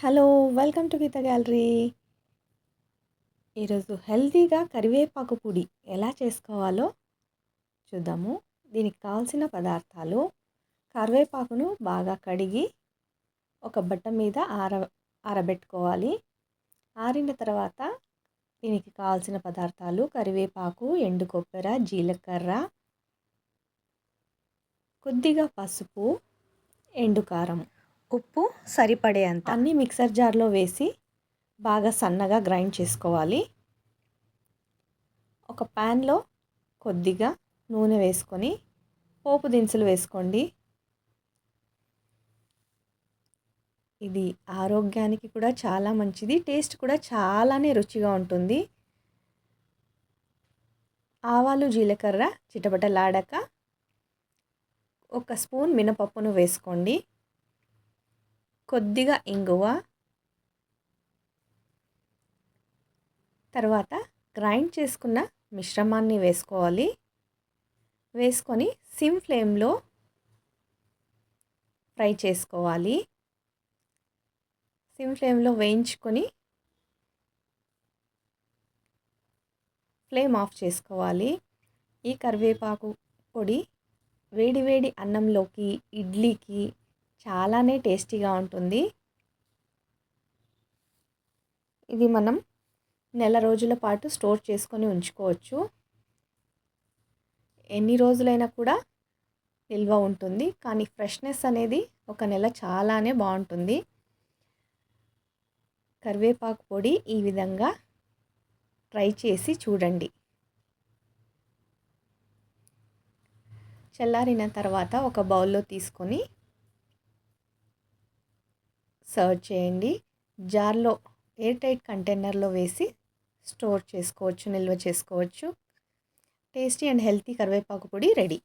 Hello welcome to Geetha gallery. ఈరోజు హెల్తీగా కరివేపాకు పొడి ఎలా చేసుకోవాలో చూద్దాము. దీనికి కావాల్సిన పదార్థాలు కరివేపాకును బాగా కడిగి ఒక బట్ట మీద ఆర ఆరబెట్టుకోవాలి. ఆరిన తర్వాత దీనికి కావాల్సిన పదార్థాలు కరివేపాకు ఎండు కొబ్బర జీలకర్ర కొద్దిగా పసుపు ఎండు కారం. ఉప్పు సరిపడే అంత అన్నీ మిక్సర్ జార్లో వేసి బాగా సన్నగా గ్రైండ్ చేసుకోవాలి. ఒక ప్యాన్లో కొద్దిగా నూనె వేసుకొని పోపు దినుసులు వేసుకోండి. ఇది ఆరోగ్యానికి కూడా చాలా మంచిది టేస్ట్ కూడా చాలానే రుచిగా ఉంటుంది. ఆవాలు జీలకర్ర చిటపటలాడాక ఒక స్పూన్ మినపప్పును వేసుకోండి. కొద్దిగా ఇంగువ తర్వాత గ్రైండ్ చేసుకున్న మిశ్రమాన్ని వేసుకోవాలి. వేసుకొని సిమ్ ఫ్లేమ్లో ఫ్రై చేసుకోవాలి. సిమ్ ఫ్లేమ్లో వేయించుకొని ఫ్లేమ్ ఆఫ్ చేసుకోవాలి. ఈ కరివేపాకు పొడి వేడి వేడి అన్నంలోకి ఇడ్లీకి చాలానే టేస్టీగా ఉంటుంది. ఇది మనం నెల రోజుల పాటు స్టోర్ చేసుకొని ఉంచుకోవచ్చు. ఎన్ని రోజులైనా కూడా నిల్వ ఉంటుంది. కానీ ఫ్రెష్నెస్ అనేది ఒక నెల చాలానే బాగుంటుంది. కరివేపాకు పొడి ఈ విధంగా ట్రై చేసి చూడండి. చల్లారిన తర్వాత ఒక బౌల్లో తీసుకొని సర్వ్ చేయండి. జార్లో ఎయిర్ టైట్ కంటైనర్లో వేసి స్టోర్ చేసుకోవచ్చు నిల్వ చేసుకోవచ్చు. టేస్టీ అండ్ హెల్తీ కరివేపాకు పొడి రెడీ.